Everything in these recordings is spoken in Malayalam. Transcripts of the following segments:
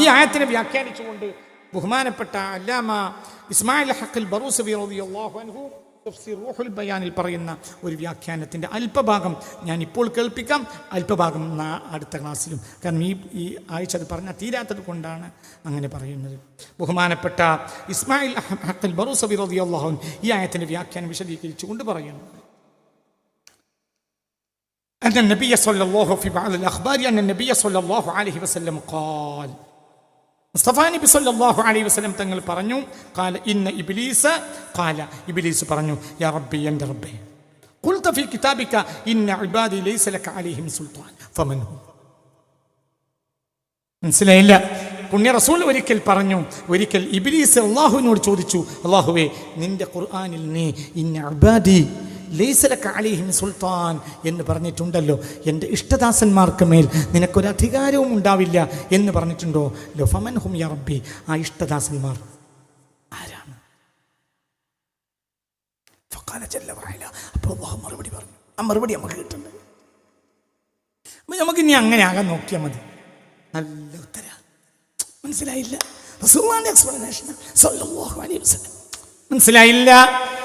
ഈ ആയത്തിനെ വ്യാഖ്യാനിച്ചുകൊണ്ട് ബഹുമാനപ്പെട്ട അല്ലാമ ഇസ്മായിൽ ഹക്കിൽ ബറൂസബി അൻഹു തഫ്സീർ റൂഹുൽ ബയാനിൽ പറയുന്ന ഒരു വ്യാഖ്യാനത്തിൻ്റെ അല്പഭാഗം ഞാൻ ഇപ്പോൾ കേൾപ്പിക്കാം അല്പഭാഗം നാ- അടുത്ത ക്ലാസ്സിലും കാരണം ഈ ഈ ആഴ്ച അത് പറഞ്ഞാൽ തീരാത്തത് കൊണ്ടാണ് അങ്ങനെ പറയുന്നത് ബഹുമാനപ്പെട്ട ഇസ്മായിൽ ഹക്കിൽ ബറൂസബി റളിയല്ലാഹു അൻഹു ഈ ആയത്തിൻ്റെ വ്യാഖ്യാനം വിശദീകരിച്ചുകൊണ്ട് പറയുന്നു أن النبي صلى الله في بعض الأخبار أن النبي صلى الله عليه وسلم قال മുസ്തഫ നബി സല്ലല്ലാഹു അലൈഹി വസല്ലം തങ്ങൾ പറഞ്ഞു قال إن إبليس قال إبليس പറഞ്ഞു يا ربي എൻ്റെ റബ്ബേ قلت في كتابك إن عبادي ليس لك عليهم سلطان فمن هم മനസ്സിലായില്ല പുണ്യ റസൂൽ ഒരിക്കൽ പറഞ്ഞു ഒരിക്കൽ ഇബിലീസ് അള്ളാഹുവിനോട് ചോദിച്ചു അള്ളാഹുവേ നിന്റെ ഖുർആനിൽ നീ ഇന്ന അബാദി ലൈസലക്ക അലിഹിൻ സുൽത്താൻ എന്ന് പറഞ്ഞിട്ടുണ്ടല്ലോ. എന്റെ ഇഷ്ടദാസന്മാർക്ക് മേൽ നിനക്കൊരു അധികാരവും ഉണ്ടാവില്ല എന്ന് പറഞ്ഞിട്ടുണ്ടോ? ലോ ഫമൻ ഹും യറബി ആ ഇഷ്ടദാസന്മാർ ആരാണ്. അപ്പോൾ മറുപടി പറഞ്ഞു. ആ മറുപടി നമുക്ക് കിട്ടുന്നത് അപ്പം നമുക്ക് ഇനി അങ്ങനെ ആകാൻ നോക്കിയാൽ മതി. നല്ല ഉത്തര. മനസ്സിലായില്ല? വസല്ലം. മനസ്സിലായില്ല?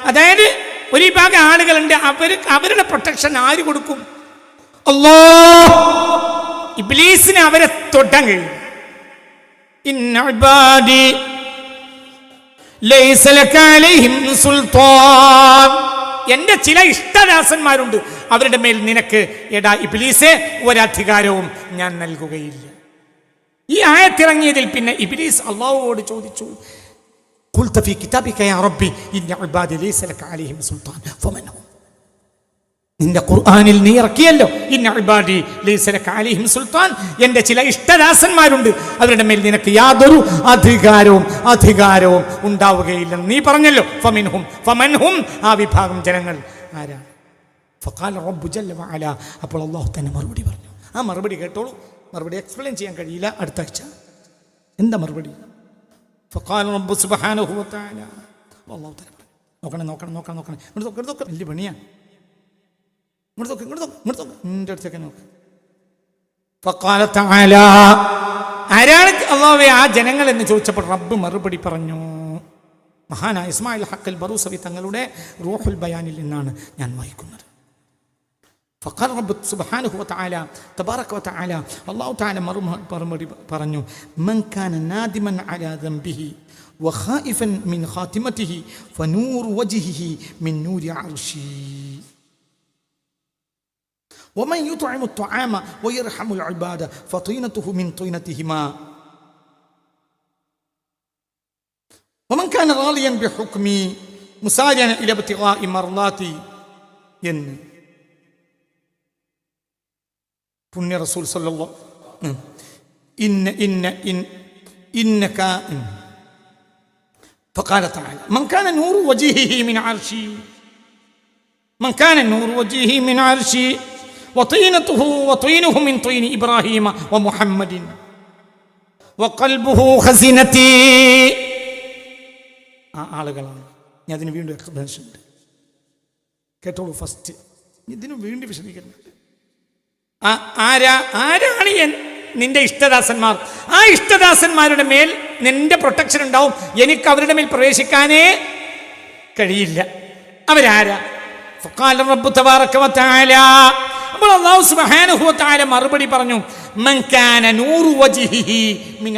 അതായത് ഒരു വിഭാഗം ആളുകളുണ്ട്. അവർ അവരുടെ പ്രൊട്ടക്ഷൻ ആര് കൊടുക്കും? അല്ലോ. ഇബ്ലീസിന് അവരെ തൊട്ടാൻ കഴിയും. എന്റെ ചില ഇഷ്ടദാസന്മാരുണ്ട്. അവരുടെ മേൽ നിനക്ക് എടാ ഇബിലീസെ ഒരധികാരവും ഞാൻ നൽകുകയില്ല. ഈ ആയത്തിറങ്ങിയതിൽ പിന്നെ ഇബിലീസ് അള്ളാഹുവോട് ചോദിച്ചു قلت في كتابك يا ربي إن عبادي ليس لك عليهم سلطان فمن هم നിന്റെ ഖുർആനിൽ നീ ഇറക്കിയല്ലോ ഇന്ന ഇബാദി ലൈസ ലക അലൈഹിം സുൽത്താൻ എൻ്റെ ചില ഇഷ്ടദാസന്മാരുണ്ട് അവരുടെ മേൽ നിനക്ക് യാതൊരു അധികാരവും അധികാരവും ഉണ്ടാവുകയില്ലെന്ന് നീ പറഞ്ഞല്ലോ ഫമിൻഹും ഫമൻഹും ആ വിഭാഗം ജനങ്ങൾ ആരാണ് ഫഖാല റബ്ബു ജല്ല വഅല അപ്പോൾ അള്ളാഹു തന്നെ മറുപടി പറഞ്ഞു ആ മറുപടി കേട്ടോളൂ മറുപടി എക്സ്പ്ലെയിൻ ചെയ്യാൻ കഴിയില്ല അടുത്ത ആഴ്ച എന്താ മറുപടി ഫഖാല റബ്ബു സുബ്ഹാനഹു വതആല അള്ളാഹു പറഞ്ഞു നോക്കണം നോക്കണം നോക്കണം നോക്കണം. ഇങ്ങോട്ട് നോക്ക് നോക്കണം വലിയ പണിയാണ് ഇങ്ങോട്ട് നോക്ക് ഇങ്ങോട്ട് നോക്ക് ഇങ്ങോട്ട് നോക്ക്. എന്റെ അടുത്തേക്ക് നോക്ക്. തആല. ആരാണ് അള്ളാഹുവേ ആ ജനങ്ങൾ എന്ന് ചോദിച്ചപ്പോൾ റബ്ബ് മറുപടി പറഞ്ഞു. മഹാനായ ഇസ്മായിൽ ഹക്കൽ ബറൂസവി തങ്ങളുടെ റൂഹുൽ ബയാനിൽ നിന്നാണ് ഞാൻ വായിക്കുന്നത്. فقال رب سبحانه وتعالى تبارك وتعالى الله تعالى برنو من كان نادما على ذنبه وخائفا من خاتمته فنور وجهه من نور عرشي ومن يطعم الطعام ويرحم العباد فطينته من طينتهما. ومن كان غاليا بحكمي مسارعا إلى ابتغاء مرضاتي. ين പുണ്യ റസൂൽ സല്ലല്ലോ ഇന്ന ഇന്ന ഇൻ ഇന്നക فقال تعالى من كان نور وجهه من عرشي من كان نور وجهه من عرشي وطينته وطينه من طين إبراهيم ومحمد وقلبه خزنتي ആ ആളുകളാണ് ഞാൻ അതിന് വീണ്ടും എക്സ്പ്ലനേഷൻ ഉണ്ട് കേട്ടോളൂ ഫസ്റ്റ് ഇതിന് വീണ്ടും വിശദീകരണം ആ- ആരാ ആരാണ് നിന്റെ ഇഷ്ടദാസന്മാർ. ആ ഇഷ്ടദാസന്മാരുടെ മേൽ നിന്റെ പ്രൊട്ടക്ഷൻ ഉണ്ടാവും. എനിക്ക് അവരുടെ മേൽ പ്രവേശിക്കാനേ കഴിയില്ല. അവരാരാ? അപ്പോൾ മറുപടി പറഞ്ഞു മൻ കാന നൂറു വജിഹി മിൻ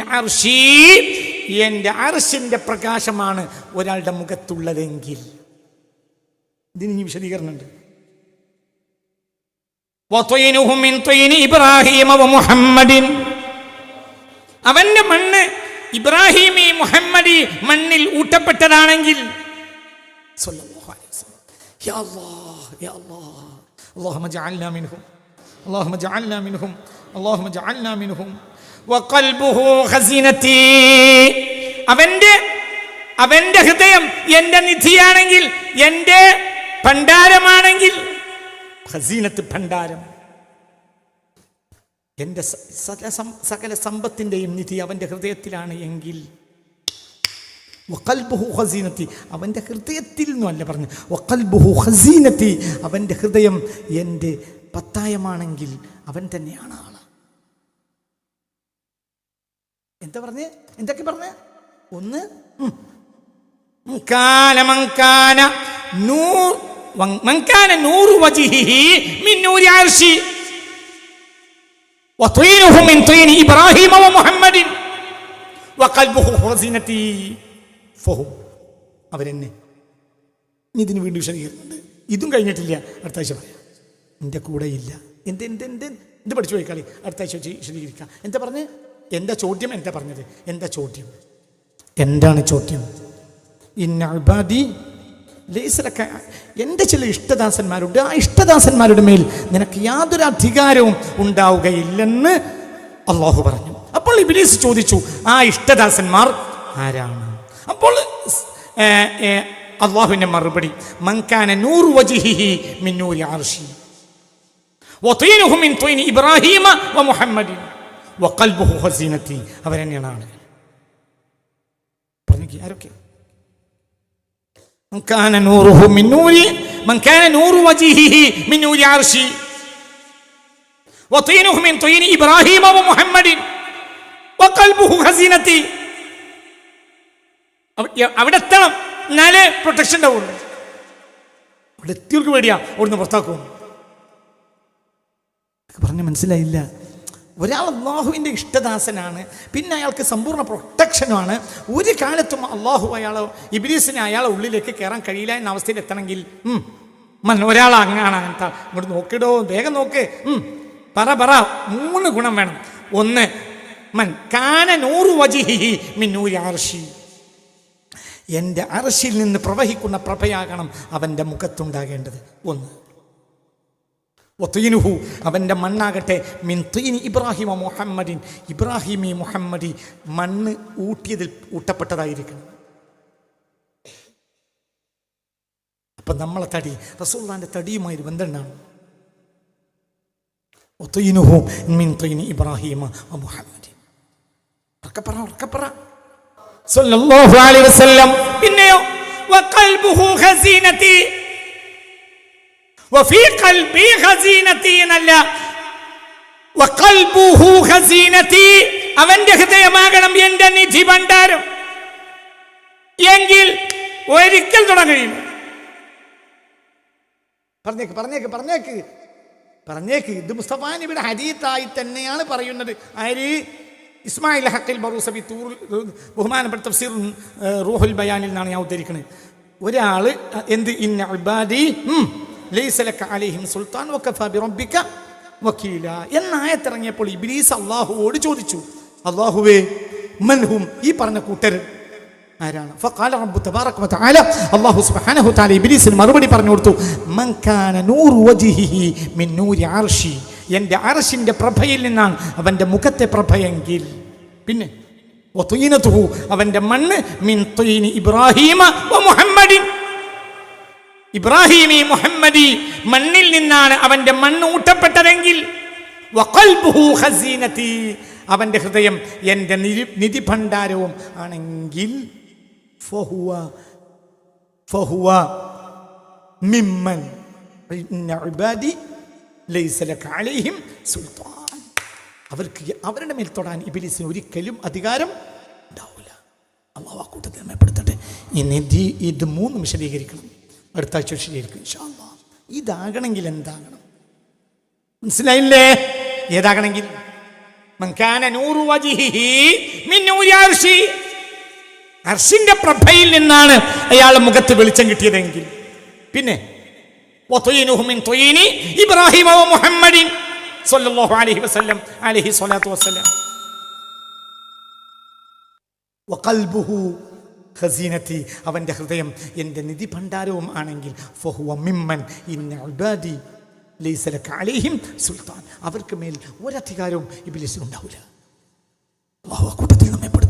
പ്രകാശമാണ് ഒരാളുടെ മുഖത്തുള്ളതെങ്കിൽ. ഇതിന് വിശദീകരണമുണ്ട്. അവന്റെ മണ്ണ് ഇബ്രാഹിമി മുഹമ്മദി മണ്ണിൽ ഊട്ടപ്പെട്ടതാണെങ്കിൽ അവന്റെ അവന്റെ ഹൃദയം എന്റെ നിധിയാണെങ്കിൽ എന്റെ ഭണ്ഡാരം ഖസീനത്ത് ഭണ്ഡാരം. എന്റെ സകല സകല സമ്പത്തിന്റെയും നിധി അവന്റെ ഹൃദയത്തിലാണ് എങ്കിൽ വഖൽബുഹു ഹസീനത്തി അവന്റെ ഹൃദയത്തിൽ നിന്നല്ല പറഞ്ഞു വഖൽബുഹു ഹസീനത്തി അവന്റെ ഹൃദയം എന്റെ പത്തായമാണെങ്കിൽ അവൻ തന്നെയാണ് ആൾ. എന്താ പറഞ്ഞ്? എന്തൊക്കെ പറഞ്ഞ്? ഒന്ന് കാലമങ്കാന ഇബ്രാഹിം മുഹമ്മദിൻ. അവരെന്നെ. ഇതിന് വീണ്ടും വിഷം കീറുന്നുണ്ട് ഇതും കഴിഞ്ഞിട്ടില്ല. അടുത്ത ആഴ്ച പറയാം. എന്റെ കൂടെ ഇല്ല. എന്ത് എന്ത് എന്ത് എന്ത്? പഠിച്ചു പോയി അടുത്ത ആഴ്ച വിശദീകരിക്കാം. എന്താ പറഞ്ഞ്? എന്താ ചോദ്യം? എന്താ പറഞ്ഞത്? എന്താ ചോദ്യം? എന്താണ് ചോദ്യം? ഇന്ന അബാദി ലൈസലക്ക എൻ്റെ ചില ഇഷ്ടദാസന്മാരുണ്ട് ആ ഇഷ്ടദാസന്മാരുടെ മേൽ നിനക്ക് യാതൊരു അധികാരവും ഉണ്ടാവുകയില്ലെന്ന് അള്ളാഹു പറഞ്ഞു അപ്പോൾ ഇബിലീസ് ചോദിച്ചു ആ ഇഷ്ടദാസന്മാർ ആരാണ് അപ്പോൾ ഏ, ഏ, അള്ളാഹുവിൻ്റെ മറുപടി മങ്കാന നൂറ് വജിഹിഹി മിന്നൂരി ആർഷി وطينه من طين إبراهيم ومحمد وقلبه خزينتي അവരെന്നെയാണ് ആളുകൾ പറഞ്ഞു ആരൊക്കെ ഇബ്രാഹിം പ്രൊട്ടക്ഷൻ അവിടെ എത്തിയവർക്ക് പേടിയാ അവിടുന്ന് പുറത്താക്കും പറഞ്ഞു മനസ്സിലായില്ല. ഒരാൾ അള്ളാഹുവിന്റെ ഇഷ്ടദാസനാണ് പിന്നെ അയാൾക്ക് സമ്പൂർണ പ്രൊട്ടക്ഷനുമാണ്. ഒരു കാലത്തും അള്ളാഹു അയാളോ ഇബിലീസിനെ അയാളെ ഉള്ളിലേക്ക് കയറാൻ കഴിയില്ല എന്ന അവസ്ഥയിൽ എത്തണമെങ്കിൽ ഒരാൾ അങ്ങാണ് അങ്ങനത്തെ ഇങ്ങോട്ട് നോക്കിടോ വേഗം നോക്ക് പറ പറ മൂന്ന് ഗുണം വേണം. ഒന്ന് മൻ കാന നൂറ് വജിഹി മിന്നൂരി എന്റെ അറശിയിൽ നിന്ന് പ്രവഹിക്കുന്ന പ്രഭയാകണം അവന്റെ മുഖത്തുണ്ടാകേണ്ടത്. ഒന്ന് ഒത്തീനുഹു അവന്റെ മണ്ണാകട്ടെ മിൻ തീനി ഇബ്രാഹിമ മുഹമ്മദിൻ. ഇബ്രാഹിമി മുഹമ്മദി മണ്ണ് ഊട്ടിയതിൽ ഊട്ടപ്പെട്ടതായിരിക്കണം. അപ്പം നമ്മളെ തടി റസൂള്ളാന്റെ തടിയുമായി ഒരു ബന്ധമുണ്ടാണ് ഒത്തീനുഹു മിൻ തീൻ ഇബ്രാഹിമ മുഹമ്മദി ഉറക്കപ്പറ ഉറക്കപ്പറ സല്ലല്ലാഹു അലൈഹി വസല്ലം. പിന്നെയോ വഖൽബുഹു ഖസീനതി അവന്റെ ഹൃദയമാകണം എന്റെ നിധി ഭണ്ഡാരം. എങ്കിൽ ഒരിക്കൽ തുടങ്ങുകയും പറഞ്ഞേക്ക് പറഞ്ഞേക്ക് പറഞ്ഞേക്ക്. പറഞ്ഞേക്ക്. ഇത് മുസ്തഫാ നബിയുടെ ഹരീത്തായി തന്നെയാണ് പറയുന്നത്. ആര്? ഇസ്മായിൽ ഹക്കിൽ ബറൂസബി തൂർ ബഹുമാനപ്പെട്ട തഫ്സീർ റൂഹുൽ ബയാനിൽ നിന്നാണ് ഞാൻ ഉദ്ധരിക്കുന്നത് ഒരാൾ എന്ത്? ഇന്ന ഇബാദി ഉം, ലൈസ ലക അലൈഹിം സുൽത്താൻ വകഫ ബിറബ്ബിക വക്കീല. എന്ന ഇബിലീസ് അള്ളാഹുവോട് ചോദിച്ചു അള്ളാഹുവേ മൻഹും ഈ പറഞ്ഞ കൂട്ടർ ആരാണ്? ഫഖാല റബ്ബു തബാറക വതആല അല്ലാഹു സുബ്ഹാനഹു തആല ഇബ്ലീസിന് മറുപടി പറഞ്ഞു കൊടുത്തു മൻ കാന നൂറു വജ്ഹിഹി മിൻ നൂരി അർശി. എന്റെ അർശിന്റെ പ്രഭയിൽ നിന്നാണ് അവന്റെ മുഖത്തെ പ്രഭയെങ്കിൽ പിന്നെ അവന്റെ മണ്ണ് മിൻ തീനി ഇബ്രാഹീമ വ മുഹമ്മദിൻ. ഇബ്രാഹിമി മുഹമ്മദി മണ്ണിൽ നിന്നാണ് അവന്റെ മണ്ണ് ഊട്ടപ്പെട്ടതെങ്കിൽ. അവന്റെ ഹൃദയം എന്റെ നിധി നിധി ഭണ്ഡാരവും ആണെങ്കിൽ ഫഹുവ ഫഹുവ മിമ്മൻ. സുൽത്താൻ. അവർക്ക് അവരുടെ മേൽ തൊടാൻ ഇബിലിസിന് ഒരിക്കലും അധികാരം ഉണ്ടാവില്ല. അമ്മ ആ കൂട്ടത്തിൽ ഈ നിധി ഇത് മൂന്നും വിശദീകരിക്കണം. അടുത്ത ആഴ്ച വിശദീകരിക്കും ഇൻഷാ അല്ലാഹ്. ഇതാകണമെങ്കിൽ എന്താകണം മനസ്സിലായില്ലേ ഏതാകണമെങ്കിൽ. അർഷിന്റെ പ്രഭയിൽ നിന്നാണ് അയാളെ മുഖത്ത് വെളിച്ചം കിട്ടിയതെങ്കിൽ പിന്നെ ഇബ്രാഹിം മുഹമ്മദിൻ അലൈഹി വസല്ലം അലൈഹി ഖസീനത്തി അവന്റെ ഹൃദയം എന്റെ നിധി ഭണ്ഡാരവും ആണെങ്കിൽ ഫഹുവ മിമ്മൻ ഇന്ന ഉബാദി സുൽത്താൻ അവർക്ക് മേൽ ഒരധികാരവും ഇബിലിസിനുണ്ടാവില്ല കൂട്ടത്തിൽ നമ്മെ.